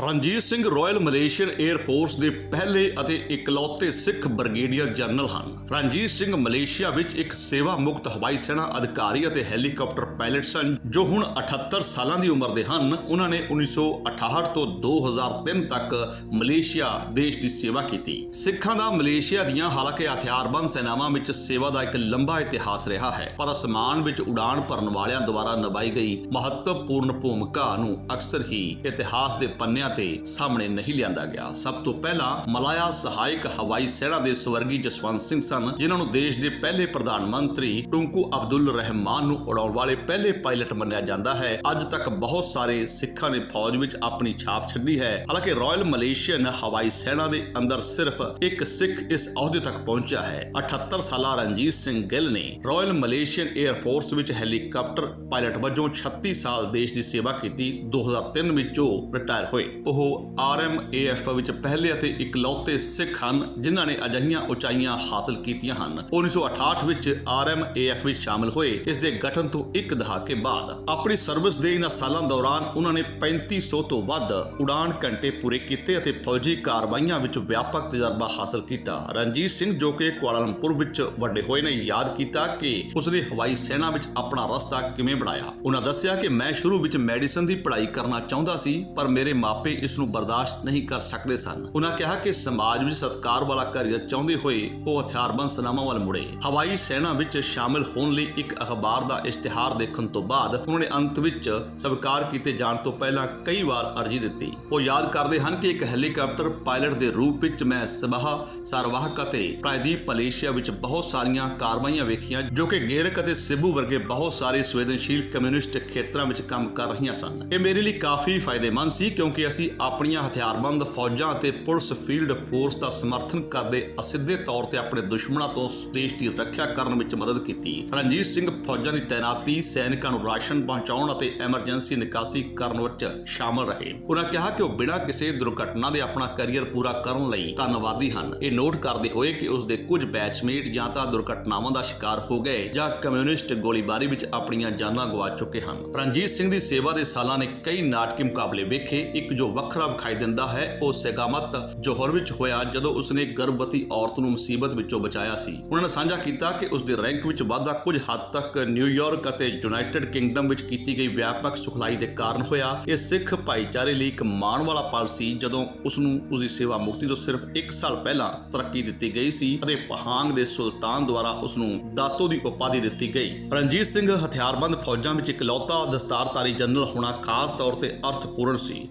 Ranjit Singh Royal Malaysian Air Force ਦੇ ਪਹਿਲੇ ਅਤੇ ਇਕਲੌਤੇ ਸਿੱਖ ਬ੍ਰਿਗੇਡੀਅਰ ਜਨਰਲ ਹਨ। ਰਣਜੀਤ ਸਿੰਘ ਮਲੇਸ਼ੀਆ ਵਿੱਚ ਇੱਕ ਸੇਵਾ ਮੁਕਤ ਹਵਾਈ ਸੈਨਾ ਅਧਿਕਾਰੀ ਅਤੇ ਹੈਲੀਕਾਪਟਰ ਪਾਇਲਟ ਸਨ ਜੋ ਹੁਣ 78 ਸਾਲਾਂ ਦੀ ਉਮਰ ਦੇ ਹਨ। ਉਹਨਾਂ ਨੇ 1968 ਤੋਂ 2003 ਤੱਕ ਮਲੇਸ਼ੀਆ ਦੇਸ਼ ਦੀ ਸੇਵਾ ਕੀਤੀ। ਸਿੱਖਾਂ ਦਾ ਮਲੇਸ਼ੀਆ ਦੀਆਂ ਹਾਲਾਂਕਿ ਹਥਿਆਰਬੰਦ ਸੈਨਾਵਾਂ ਵਿੱਚ ਸੇਵਾ ਦਾ ਇੱਕ ਲੰਬਾ ਇਤਿਹਾਸ ਰਿਹਾ ਹੈ, ਪਰ ਅਸਮਾਨ ਵਿੱਚ ਉਡਾਨ ਭਰਨ ਵਾਲਿਆਂ ਦੁਆਰਾ ਨਿਭਾਈ ਗਈ ਮਹੱਤਵਪੂਰਨ ਭੂਮਿਕਾ ਨੂੰ ਅਕਸਰ ਹੀ ਇਤਿਹਾਸ ਦੇ ਪੰਨਿਆਂ ਤੇ ਸਾਹਮਣੇ ਨਹੀਂ ਲਿਆਂਦਾ ਗਿਆ। ਸਭ ਤੋਂ ਪਹਿਲਾਂ ਮਲਾਇਆ ਸਹਾਇਕ ਹਵਾਈ ਸੈਨਾ ਦੇ ਸਵਰਗੀ ਜਸਵੰਤ ਸਿੰਘ ਸਨ, ਜਿਨ੍ਹਾਂ ਨੂੰ ਦੇਸ਼ ਦੇ ਪਹਿਲੇ ਪ੍ਰਧਾਨ ਮੰਤਰੀ ਟੁੰਕੂ ਅਬਦੁਲ ਰਹਿਮਾਨ ਨੂੰ ਉਡਾਉਣ ਵਾਲੇ ਪਹਿਲੇ ਪਾਇਲਟ ਮੰਨਿਆ ਜਾਂਦਾ ਹੈ। ਅੱਜ ਤੱਕ ਬਹੁਤ ਸਾਰੇ ਸਿੱਖਾਂ ਨੇ ਫੌਜ ਵਿੱਚ ਆਪਣੀ ਛਾਪ ਛੱਡੀ ਹੈ। ਹਾਲਾਂਕਿ ਰਾਇਲ ਮਲੇਸ਼ੀਅਨ ਹਵਾਈ ਸੈਨਾ ਦੇ ਅੰਦਰ ਸਿਰਫ ਇੱਕ ਸਿੱਖ ਇਸ ਅਹੁਦੇ ਤੱਕ ਪਹੁੰਚਿਆ ਹੈ। 78 ਸਾਲਾ ਰਣਜੀਤ ਸਿੰਘ ਗਿੱਲ ਨੇ ਰਾਇਲ ਮਲੇਸ਼ੀਅਨ 에ਅਰ ਫੋਰਸ ਵਿੱਚ ਹੈਲੀਕਾਪਟਰ ਪਾਇਲਟ ਵਜੋਂ 36 ਸਾਲ ਦੇਸ਼ ਦੀ ਸੇਵਾ ਕੀਤੀ। 2003 ਵਿੱਚ ਉਹ ਰਿਟਾਇਰ ਹੋਏ। ਉਹ ਆਰਐਮਏਐਫ ਵਿੱਚ ਪਹਿਲੇ ਅਤੇ ਇਕਲੌਤੇ ਸਿੱਖ ਹਨ, ਜਿਨ੍ਹਾਂ ਨੇ ਅਜਿਹੀਆਂ ਉਚਾਈਆਂ ਹਾਸਲ ਕੀਤੀਆਂ ਹਨ। 1968 ਵਿੱਚ ਆਰਐਮਏਐਫ ਵਿੱਚ ਸ਼ਾਮਲ ਹੋਏ। ਇਸ ਦੇ ਗਠਨ ਤੋਂ ਇੱਕ ਦਹਾਕੇ ਬਾਅਦ ਆਪਣੀ ਸਰਵਿਸ ਦੇ ਇਹਨਾਂ ਸਾਲਾਂ ਦੌਰਾਨ ਉਹਨਾਂ ਨੇ 3500 ਤੋਂ ਵੱਧ ਉਡਾਨ ਘੰਟੇ ਪੂਰੇ ਕੀਤੇ ਅਤੇ ਫੌਜੀ ਕਾਰਵਾਈਆਂ ਵਿੱਚ ਵਿਆਪਕ ਤਜਰਬਾ ਹਾਸਲ ਕੀਤਾ। ਰਣਜੀਤ ਸਿੰਘ ਜੋ ਕਿ ਕੁਆਲਾਲੰਪੁਰ ਵਿੱਚ ਵੱਡੇ ਹੋਏ ਨੇ, ਯਾਦ ਕੀਤਾ ਕਿ ਉਸਨੇ ਹਵਾਈ ਸੈਨਾ ਵਿੱਚ ਆਪਣਾ ਰਸਤਾ ਕਿਵੇਂ ਬਣਾਇਆ। ਉਹਨਾਂ ਦੱਸਿਆ ਕਿ ਮੈਂ ਸ਼ੁਰੂ ਵਿੱਚ ਮੈਡੀਸਨ ਦੀ ਪੜ੍ਹਾਈ ਕਰਨਾ ਚਾਹੁੰਦਾ ਸੀ, ਪਰ ਮੇਰੇ ਮਾਪੇ ਇਸ ਨੂੰ ਬਰਦਾਸ਼ਤ ਨਹੀਂ ਕਰ ਸਕਦੇ ਸਨ। ਉਹਨਾਂ ਕਿਹਾ ਕਿ ਸਮਾਜ ਵਿੱਚ ਸਤਕਾਰ ਵਾਲਾ ਕੈਰੀਅਰ ਚਾਹੁੰਦੇ ਹੋਏ ਉਹ ਹਥਿਆਰਬੰਦ ਸੈਨਾਵਾਂ ਵੱਲ ਮੁੜੇ। ਹਵਾਈ ਸੈਨਾ ਵਿੱਚ ਸ਼ਾਮਲ ਹੋਣ ਲਈ ਇੱਕ ਅਖਬਾਰ ਦਾ ਇਸ਼ਤਿਹਾਰ ਦੇਖਣ ਤੋਂ ਬਾਅਦ ਉਹਨਾਂ ਨੇ ਅੰਤ ਵਿੱਚ ਸਵੀਕਾਰ ਕੀਤੇ ਜਾਣ ਤੋਂ ਪਹਿਲਾਂ ਕਈ ਵਾਰ ਅਰਜ਼ੀ ਦਿੱਤੀ। ਉਹ ਯਾਦ ਕਰਦੇ ਹਨ ਕਿ ਇੱਕ ਹੈਲੀਕਾਪਟਰ ਪਾਇਲਟ ਦੇ ਰੂਪ ਵਿੱਚ ਮੈਂ ਸਬਾਹ, ਸਰਵਾਹਕ ਅਤੇ ਪ੍ਰਾਇਦੀਪ ਮਲੇਸ਼ੀਆ ਵਿੱਚ ਬਹੁਤ ਸਾਰੀਆਂ ਕਾਰਵਾਈਆਂ ਵੇਖੀਆਂ, ਜੋ ਕਿ ਗੇਰਕ ਅਤੇ ਸਿਬੂ ਵਰਗੇ ਬਹੁਤ ਸਾਰੇ ਸੰਵੇਦਨਸ਼ੀਲ ਕਮਿਊਨਿਸਟ ਖੇਤਰਾਂ ਵਿੱਚ ਕੰਮ ਕਰ ਰਹੀਆਂ ਸਨ। ਇਹ ਮੇਰੇ ਲਈ ਕਾਫੀ ਫਾਇਦੇਮੰਦ ਸੀ, ਕਿਉਂਕਿ ਅਸੀਂ ਆਪਣੀਆਂ ਹਥਿਆਰਬੰਦ ਫੌਜਾਂ ਅਤੇ ਪੁਲਿਸ ਫੀਲਡ ਫੋਰਸ ਦਾ ਸਮਰਥਨ ਕਰਦੇ ਅਸਿੱਧੇ ਤੌਰ ਤੇ ਆਪਣੇ ਦੁਸ਼ਮਣਾਂ ਤੋਂ ਦੇਸ਼ ਦੀ ਰੱਖਿਆ ਕਰਨ ਵਿੱਚ ਮਦਦ ਕੀਤੀ। ਰਣਜੀਤ ਸਿੰਘ ਫੌਜਾਂ ਦੀ ਤਾਇਨਾਤੀ, ਸੈਨਿਕਾਂ ਨੂੰ ਰਾਸ਼ਨ ਪਹੁੰਚਾਉਣ ਅਤੇ ਐਮਰਜੈਂਸੀ ਨਿਕਾਸੀ ਕਰਨ ਵਿੱਚ ਸ਼ਾਮਲ ਰਹੇ। ਉਹਨਾਂ ਕਿਹਾ ਕਿ ਉਹ ਬਿਨਾਂ ਕਿਸੇ ਦੁਰਘਟਨਾ ਦੇ ਆਪਣਾ ਕੈਰੀਅਰ ਪੂਰਾ ਕਰਨ ਲਈ ਧੰਨਵਾਦੀ ਹਨ। ਇਹ ਨੋਟ ਕਰਦੇ ਹੋਏ ਕਿ ਉਸ ਦੇ ਕੁਝ ਬੈਚਮੇਟ ਜਾਂ ਤਾਂ ਦੁਰਘਟਨਾਵਾਂ ਦਾ ਸ਼ਿਕਾਰ ਹੋ ਗਏ ਜਾਂ ਕਮਿਊਨਿਸਟ ਗੋਲੀਬਾਰੀ ਵਿੱਚ ਆਪਣੀਆਂ ਜਾਨਾਂ ਗਵਾ ਚੁੱਕੇ ਹਨ। ਰਣਜੀਤ ਸਿੰਘ ਦੀ ਸੇਵਾ ਦੇ ਸਾਲਾਂ ਨੇ ਕਈ ਨਾਟਕੀ ਮੁਕਾਬਲੇ ਵੇਖੇ, ਇੱਕ ਜੋ ਜੋ ਵੱਖਰਾ ਵਿਖਾਈ ਦਿੰਦਾ ਹੈ, ਉਹ ਸੇਗਾਮਤ ਜੋਹਰ ਵਿੱਚ ਹੋਇਆ ਜਦੋਂ ਉਸਨੇ ਗਰਭਵਤੀ ਔਰਤ ਨੂੰ ਮੁਸੀਬਤ ਵਿੱਚੋਂ ਬਚਾਇਆ ਸੀ। ਉਹਨਾਂ ਨੇ ਸਾਂਝਾ ਕੀਤਾ ਕਿ ਉਸ ਦੇ ਰੈਂਕ ਵਿੱਚ ਵਾਧਾ ਕੁਝ ਹੱਦ ਤੱਕ ਨਿਊਯਾਰਕ ਅਤੇ ਯੂਨਾਈਟਿਡ ਕਿੰਗਡਮ ਵਿੱਚ ਕੀਤੀ ਗਈ ਵਿਆਪਕ ਸੁਖਲਾਈ ਦੇ ਕਾਰਨ ਹੋਇਆ। ਇਹ ਸਿੱਖ ਭਾਈਚਾਰੇ ਲਈ ਇੱਕ ਮਾਣ ਵਾਲਾ ਪਲ ਸੀ, ਜਦੋਂ ਉਸ ਨੂੰ ਉਸ ਦੀ ਸੇਵਾ ਮੁਕਤੀ ਤੋਂ ਸਿਰਫ 1 ਸਾਲ ਪਹਿਲਾਂ ਤਰੱਕੀ ਦਿੱਤੀ ਗਈ ਸੀ ਅਤੇ ਪਹਾਂਗ ਦੇ ਸੁਲਤਾਨ ਦੁਆਰਾ ਉਸ ਨੂੰ ਦਾਤੋ ਦੀ ਉਪਾਧੀ ਦਿੱਤੀ ਗਈ। ਰਣਜੀਤ ਸਿੰਘ ਹਥਿਆਰਬੰਦ ਫੌਜਾਂ ਵਿੱਚ ਇਕਲੌਤਾ ਦਸਤਾਰਧਾਰੀ ਜਨਰਲ ਹੋਣਾ ਖਾਸ ਤੌਰ ਤੇ ਅਰਥਪੂਰਨ ਸੀ।